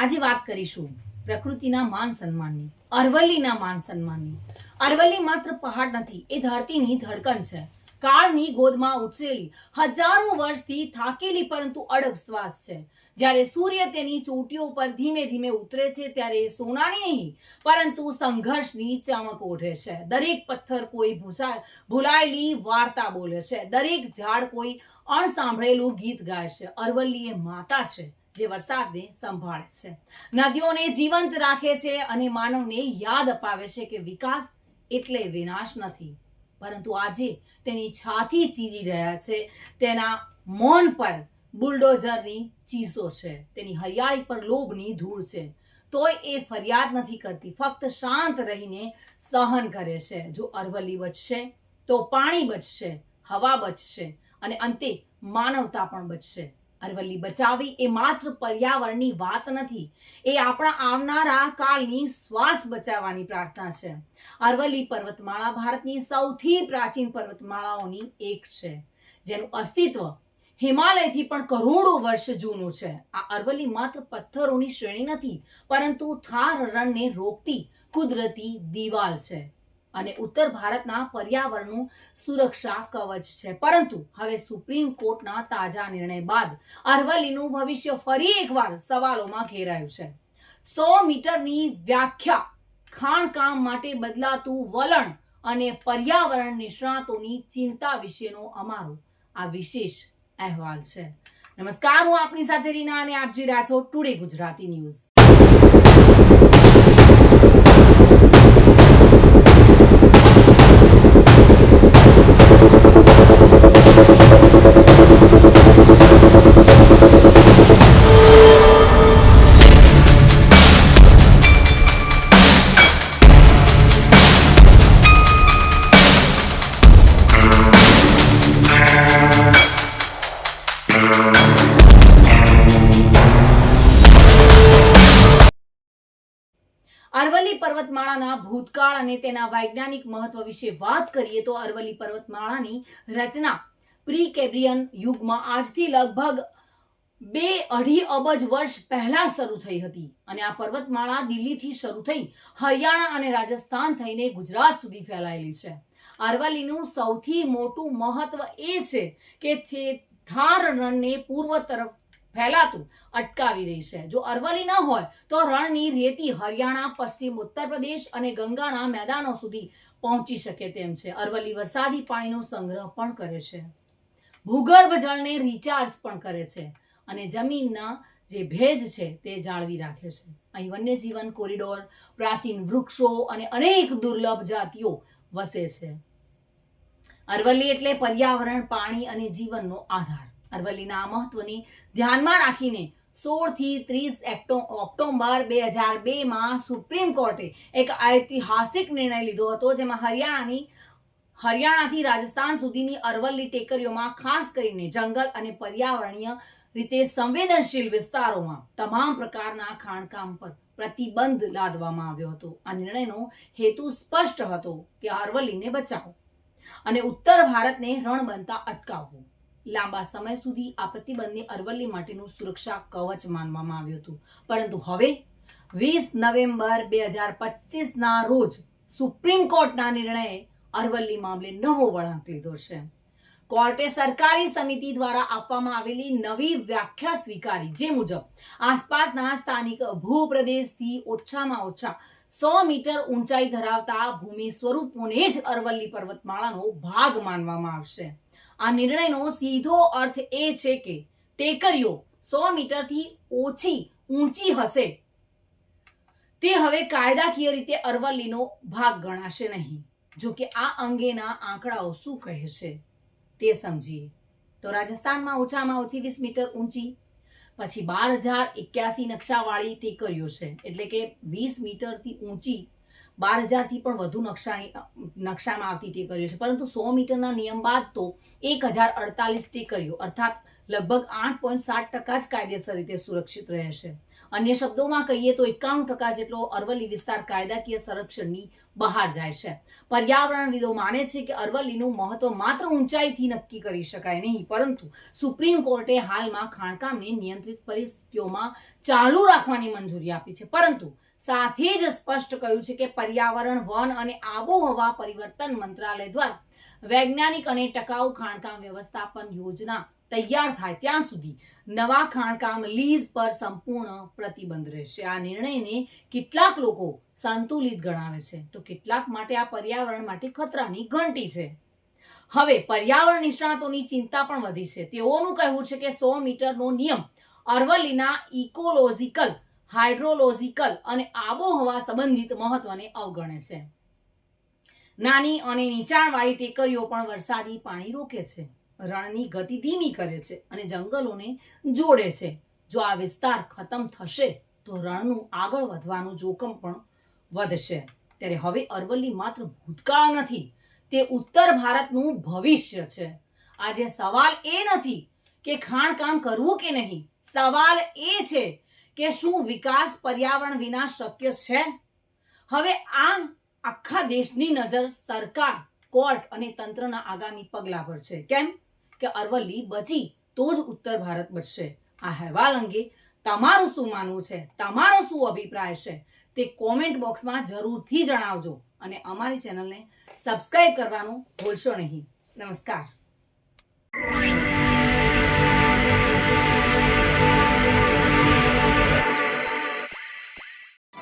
આજે વાત કરીશું પ્રકૃતિના માન સન્માનની, અરવલ્લીના માન સન્માનની. અરવલ્લી માત્ર પહાડ નથી, એ ધરતીની ધડકન છે. કાળની ગોદમાં ઉછરેલી હજારો વર્ષથી થાકેલી પરંતુ અડગ શ્વાસ છે. જ્યારે સૂર્ય તેની ચોટીઓ પર ધીમે ધીમે ઉતરે છે, ત્યારે સોનાની નહીં, પરંતુ સંઘર્ષની ચમક ઓઢે છે. દરેક પથ્થર કોઈ ભૂસા, ભૂલાયેલી વાર્તા બોલે છે. દરેક ઝાડ કોઈ અણસાંભળેલું ગીત ગાય છે. અરવલ્લી એ માતા છે. જે વરસાદને સંભાળે છે. નદીઓને જીવંત રાખે છે અને માનવને યાદ અપાવે છે કે વિકાસ એટલે વિનાશ નથી. પરંતુ આજે તેની છાતી ચીરી રહ્યા છે. તેના મૌન પર બુલડોઝરની ચીસો છે. તેની હરિયાળી પર લોભની ધૂળ છે. તોય એ ફરિયાદ નથી કરતી. ફક્ત શાંત રહીને સહન કરે છે. જો અરવલ્લી બચશે, તો પાણી બચશે, હવા બચશે અને અંતે માનવતા પણ બચશે. અરવલ્લી બચાવી એ માત્ર પર્યાવરણની વાત નથી, એ આપણા આવનારા કાળની શ્વાસ બચાવવાની પ્રાર્થના છે. અરવલ્લી પર્વતમાળા ભારતની સૌથી પ્રાચીન પર્વતમાળાઓની એક છે, જેનું અસ્તિત્વ હિમાલયથી પણ કરોડો વર્ષ જૂનું છે. આ અરવલ્લી માત્ર પથ્થરોની શ્રેણી નથી, પરંતુ થાર રણને રોકતી કુદરતી દિવાલ છે. અને ઉત્તર ભારતના પર્યાવરણનું સુરક્ષા કવચ છે. પરંતુ હવે સુપ્રીમ કોર્ટના તાજા નિર્ણય બાદ અરવલ્લીનું ભવિષ્ય ફરી એકવાર સવાલોમાં ઘેરાયું છે. સો મીટરની વ્યાખ્યા ખાણકામ માટે બદલાતું વલણ અને પર્યાવરણ નિષ્ણાતોની ચિંતા વિશેનો અમારો આ વિશેષ અહેવાલ છે. નમસ્કાર, હું આપની સાથે રીના અને આપ જોઈ રહ્યા છો ટુડે ગુજરાતી ન્યૂઝ. પર્વતમાળાના ભૂતકાળ અને તેના વૈજ્ઞાનિક મહત્વ વિશે વાત કરીએ તો અરવલ્લી પર્વતમાળાની રચના પ્રી કેબ્રિયન યુગમાં આજથી લગભગ બે અઢી અબજ વર્ષ પહેલા શરૂ થઈ હતી. અને આ પર્વતમાળા દિલ્હીથી શરૂ થઈ હરિયાણા અને રાજસ્થાન થઈને ગુજરાત સુધી ફેલાયેલી છે. અરવલ્લીનું સૌથી મોટું મહત્વ એ છે કે થાર રણને પૂર્વ તરફ ફેલાતું અટકાવી રહી છે. જો અરવલ્લી ન હોય તો રણની રેતી હરિયાણા, પશ્ચિમ, ઉત્તર પ્રદેશ અને ગંગાના મેદાનો સુધી પહોંચી શકે તેમ છે. અરવલ્લી વરસાદી પાણીનો સંગ્રહ પણ કરે છે. ભૂગર્ભ જળને રિચાર્જ પણ કરે છે અને જમીનના જે ભેજ છે તે જાળવી રાખે છે. અહીં વન્યજીવન કોરિડોર, પ્રાચીન વૃક્ષો અને અનેક દુર્લભ જાતિઓ વસે છે. અરવલ્લી એટલે પર્યાવરણ, પાણી અને જીવનનો આધાર. અરવલ્લીના મહત્વને ધ્યાનમાં રાખીને સોળથી ત્રીસ ઓક્ટોબર બે હજાર બેમાં સુપ્રીમ કોર્ટે એક ઐતિહાસિક નિર્ણય લીધો હતો, જેમાં હરિયાણાની, હરિયાણાથી રાજસ્થાન સુધીની અરવલ્લી ટેકરીઓમાં ખાસ કરીને જંગલ અને પર્યાવરણીય રીતે સંવેદનશીલ વિસ્તારોમાં તમામ પ્રકારના ખાણકામ પર પ્રતિબંધ લાદવામાં આવ્યો હતો. આ નિર્ણયનો હેતુ સ્પષ્ટ હતો કે અરવલ્લીને બચાવો અને ઉત્તર ભારતને રણ બનતા અટકાવવું. લાંબા સમય સુધી આ પ્રતિબંધને અરવલ્લી માટેનું સુરક્ષા કવચ માનવામાં આવ્યું હતું. પરંતુ હવે વીસ નવેમ્બર બે હજાર પચીસના રોજ સુપ્રીમ કોર્ટના નિર્ણયે અરવલ્લી મામલે નવો વળાંક લીધો છે. કોર્ટે સરકારી સમિતિ દ્વારા આપવામાં આવેલી નવી વ્યાખ્યા સ્વીકારી, જે મુજબ આસપાસના સ્થાનિક ભૂપ્રદેશથી ઓછામાં ઓછા સો મીટર ઊંચાઈ ધરાવતા ભૂમિ સ્વરૂપોને જ અરવલ્લી પર્વતમાળાનો ભાગ માનવામાં આવશે. આ નિર્ણયનો સીધો અર્થ એ છે કે ટેકરીઓ સો મીટરથી ઓછી ઊંચી હશે. તે હવે કાયદાકીય રીતે અરવલ્લીનો ભાગ ગણાશે નહીં. જો કે આ અંગેના આંકડાઓ શું કહે છે તે સમજીએ. તો રાજસ્થાનમાં ઓછામાં ઓછી વીસ મીટર ઊંચી, પછી બાર હજાર એક્યાસી નકશાવાળી ટેકરીઓ છે. એટલે કે વીસ મીટરથી ઊંચી બાર હજારથી પણ વધુ નકશાની, નકશામાં આવતી ટેકરીઓ છે. પરંતુ સો મીટરના નિયમ બાદ તો એક હજાર અડતાલીસ ટેકરીઓ અર્થાત લગભગ આઠ પોઈન્ટ સાત ટકા જ કાયદેસર રીતે સુરક્ષિત રહે છે અન્ય શબ્દોમાં કહીએ તો એકાણું ટકા જેટલો અરવલ્લી વિસ્તાર કાયદાકીય સંરક્ષણની બહાર જાય છે. પર્યાવરણવિદો માને છે કે અરવલ્લીનું મહત્વ માત્ર ઊંચાઈથી નક્કી કરી શકાય નહીં, પરંતુ સુપ્રીમ કોર્ટે હાલમાં ખાણકામને નિયંત્રિત પરિસ્થિતિઓમાં ચાલુ રાખવાની મંજૂરી આપી છે. પરંતુ સાથે જ સ્પષ્ટ કહ્યું છે કે પર્યાવરણ, વન અને આબોહવા પરિવર્તન મંત્રાલય દ્વારા વૈજ્ઞાનિક અને ટકાઉ ખાણકામ વ્યવસ્થાપન યોજના તૈયાર થાય ત્યાં સુધી નવા ખાણકામ લીઝ પર સંપૂર્ણ પ્રતિબંધ રહેશે. આ નિર્ણયને કેટલાક લોકો સંતુલિત ગણાવે છે. તો કેટલાક માટે આ પર્યાવરણ માટે ખતરાની ઘંટી છે. હવે પર્યાવરણ નિષ્ણાતોની ચિંતા પણ વધી છે. તેઓનું કહેવું છે કે સો મીટરનો નિયમ અરવલ્લીના ઇકોલોજીકલ, હાઇડ્રોલોજીકલ અને આબોહવા સંબંધિત મહત્વને અવગણે છે. નાની અને નીચાણવાળી ટેકરીઓ પણ વરસાદી પાણી રોકે છે. રણની ગતિ ધીમી કરે છે અને જંગલોને જોડે છે. જો આ વિસ્તાર ખતમ થશે, તો રણનું આગળ વધવાનું જોખમ પણ વધશે. ત્યારે હવે અરવલ્લી માત્ર ભૂતકાળ નથી, તે ઉત્તર ભારતનું ભવિષ્ય છે. આજે સવાલ એ નથી કે ખાણકામ કરવું કે નહીં. સવાલ એ છે કે શું વિકાસ પર્યાવરણ વિના શક્ય છે? હવે આ આખા દેશની નજર સરકાર, કોર્ટ અને તંત્રના આગામી પગલા પર છે. કેમ? કે અરવલ્લી બચી, તો જ ઉત્તર ભારત બચશે. આ અહેવાલ અંગે તમારું શું માનવું છે? તમારો શું અભિપ્રાય છે? તે કોમેન્ટ બોક્સમાં જરૂરથી જણાવજો અને અમારી ચેનલને સબસ્ક્રાઇબ કરવાનું ભૂલશો નહીં. નમસ્કાર.